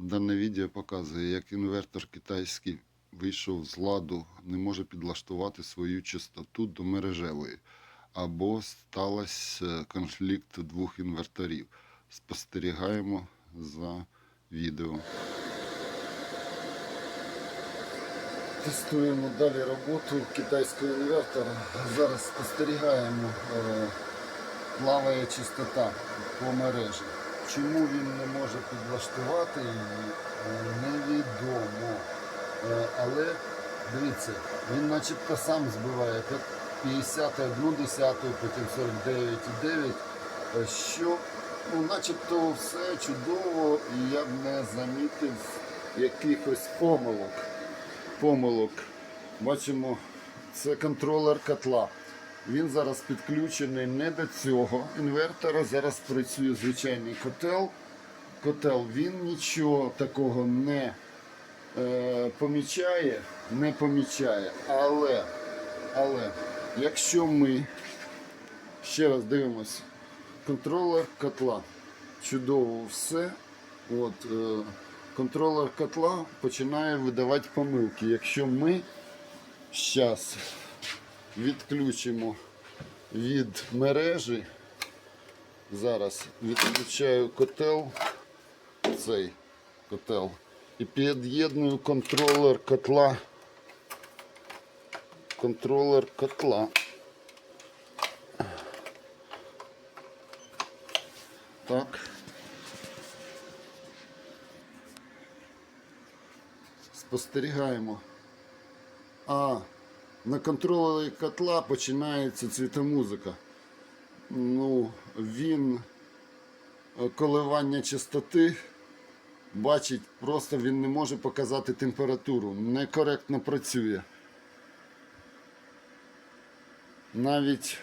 Дане відео показує, як інвертор китайський вийшов з ладу, не може підлаштувати свою частоту до мережевої, або стався конфлікт двох інверторів. Спостерігаємо за відео. Тестуємо далі роботу китайського інвертора. Зараз спостерігаємо, е, плаває частота по мережі. Чому він не може підлаштувати її, е, невідомо. Е, Але дивіться, він начебто сам збиває 51 десяту, потім 49,9, е, що ну, начебто все чудово і я б не замітив якихось помилок. Помилок. Бачимо, це контролер котла. Він зараз підключений не до цього інвертора. Зараз працює звичайний котел. Котел він нічого такого не е, помічає, не помічає. Але, але якщо ми ще раз дивимося, контролер котла. Чудово все. От, е, контролер котла починає видавати помилки. Якщо ми зараз відключимо від мережі, зараз відключаю котел, цей котел, і під'єдную контролер котла. Контролер котла. Так. Спостерігаємо. А на контролері котла починається цвітомузика. Ну, він е, коливання частоти бачить, просто він не може показати температуру. Некоректно працює. Навіть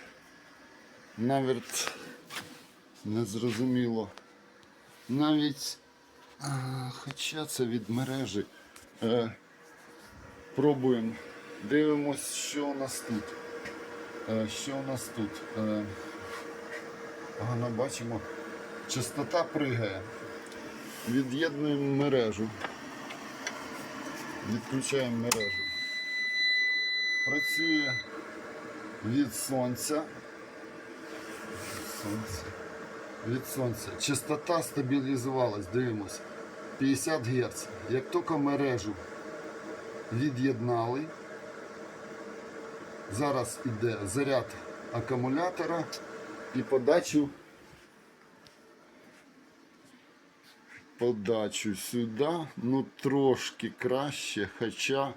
навіть незрозуміло. Навіть а, хоча це від мережі. Е, пробуємо. Дивимось, що у нас тут. Е, що у нас тут? Е, погано бачимо. Частота пригає. Від'єднуємо мережу. Відключаємо мережу. Працює від сонця. Від сонця. Від сонця. Частота стабілізувалась, дивимось. 50 Гц. Як тільки мережу від'єднали, зараз іде заряд акумулятора і подачу подачу сюди, ну трошки краще, хоча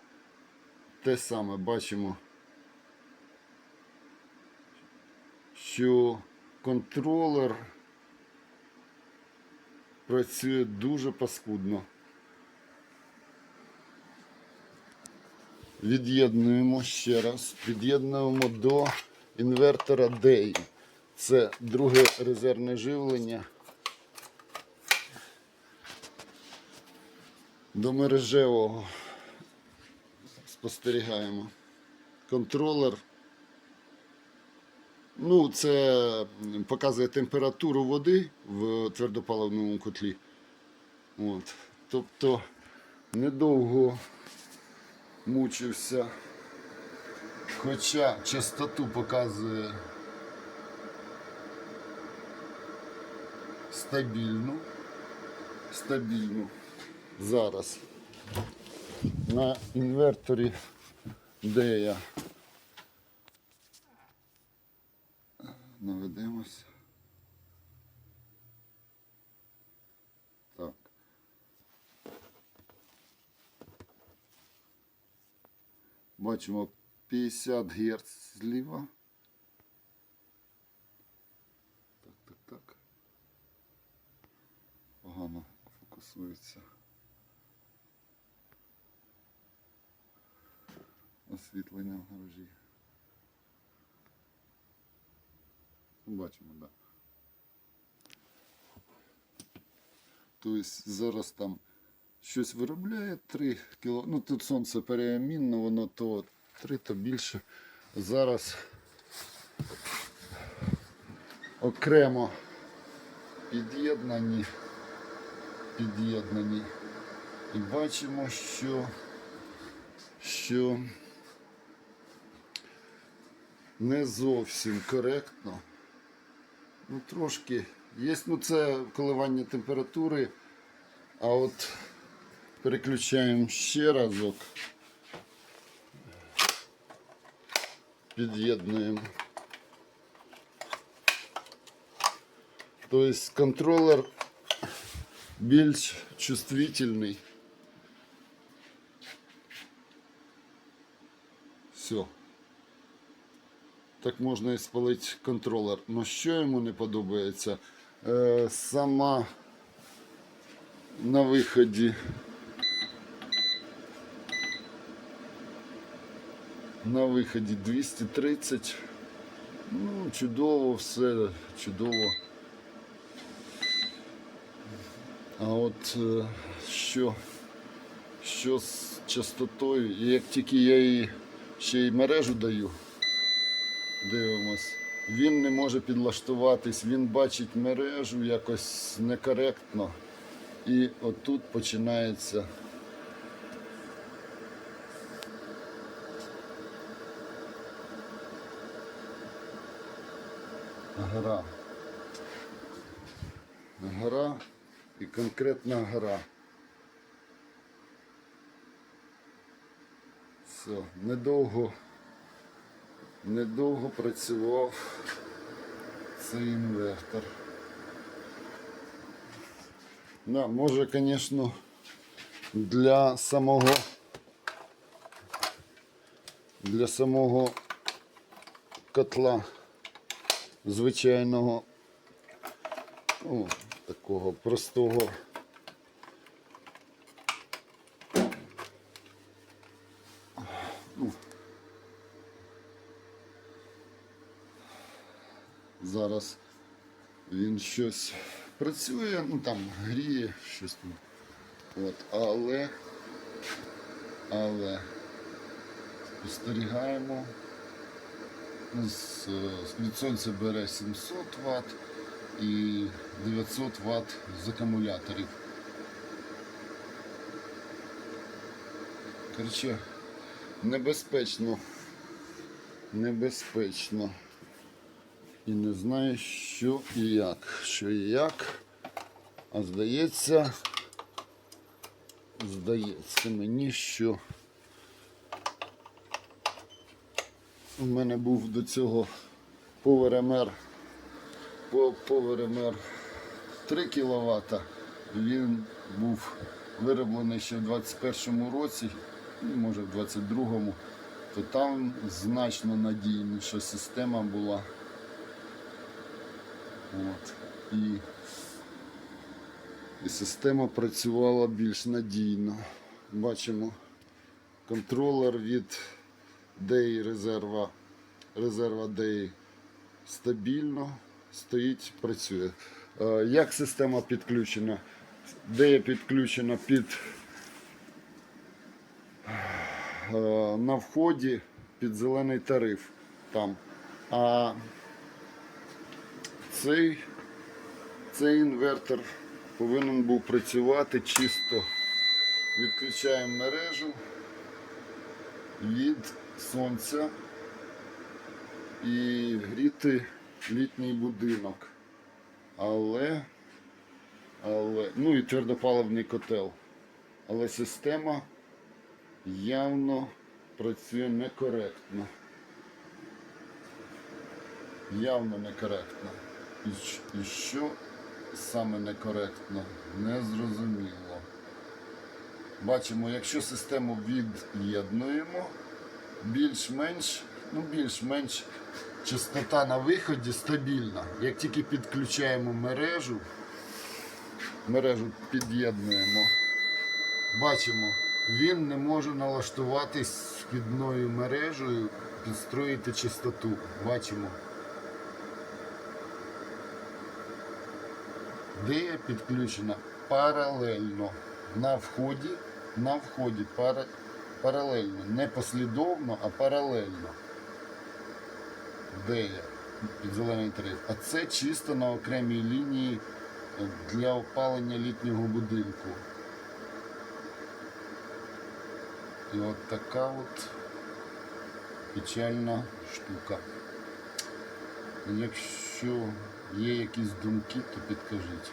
те саме бачимо, що контролер працює дуже паскудно. Від'єднуємо ще раз. Під'єднуємо до інвертора DEI. Це друге резервне живлення. До мережевого спостерігаємо. Контролер. Ну, це показує температуру води в твердопаливному котлі. От. Тобто недовго мучився. Хоча частоту показує стабільну. Стабільну. Зараз на інверторі, де я наведемось. Так. Бачимо 50 Гц зліва. Так, так, так. Погано фокусується. Освітлення в гаражі. Бачимо, так. Да. Тобто зараз там щось виробляє 3 кіло. Ну тут сонце перемінно, воно то 3, то більше. Зараз окремо під'єднані, під'єднані І бачимо, що, що не зовсім коректно. Ну, трошки є, ну це коливання температури, а от переключаємо ще разок. Під'єднуємо. Тобто контролер більш чувствительний. Все. Так можна і спалити контролер. Но що йому не подобається? Е, сама на виході. На виході 230. Ну, чудово, все чудово. А от е, що, що з частотою, як тільки я її ще й мережу даю, дивимось, він не може підлаштуватись, він бачить мережу якось некоректно. І отут починається. Гра. Гра і конкретна гра. Все, недовго, недовго працював цей інвертор. Да, може, звісно, для самого для самого котла звичайного о, такого простого. Зараз він щось працює, ну там гріє, щось там. От, але, але спостерігаємо. З, від сонця бере 700 Вт і 900 Вт з акумуляторів. Коротше, небезпечно. Небезпечно. І не знаю, що і як. Що і як. А здається, здається мені, що у мене був до цього PowerMR по PowerMR 3 кВт. Він був вироблений ще в 21-му році, ну, може в 22-му, то там значно надійніша система була. От. І, і система працювала більш надійно. Бачимо контролер від DEI резерва, резерва DEI стабільно стоїть, працює. Е, Як система підключена? DEI підключена під е, на вході під зелений тариф там. А цей, цей інвертор повинен був працювати чисто. Відключаємо мережу від сонця і гріти літній будинок. Але, але, ну і твердопаливний котел. Але система явно працює некоректно. Явно некоректно. І, і що саме некоректно, не зрозуміло. Бачимо, якщо систему від'єднуємо, більш-менш, ну більш-менш частота на виході стабільна. Як тільки підключаємо мережу, мережу під'єднуємо, бачимо, він не може налаштуватись вхідною мережею, підстроїти частоту. Бачимо. Де підключена паралельно на вході, на вході пара, паралельно, не послідовно, а паралельно. Де є під зелений тариф. А це чисто на окремій лінії е, для опалення літнього будинку. І от така от печальна штука. Якщо є якісь думки, то підкажіть.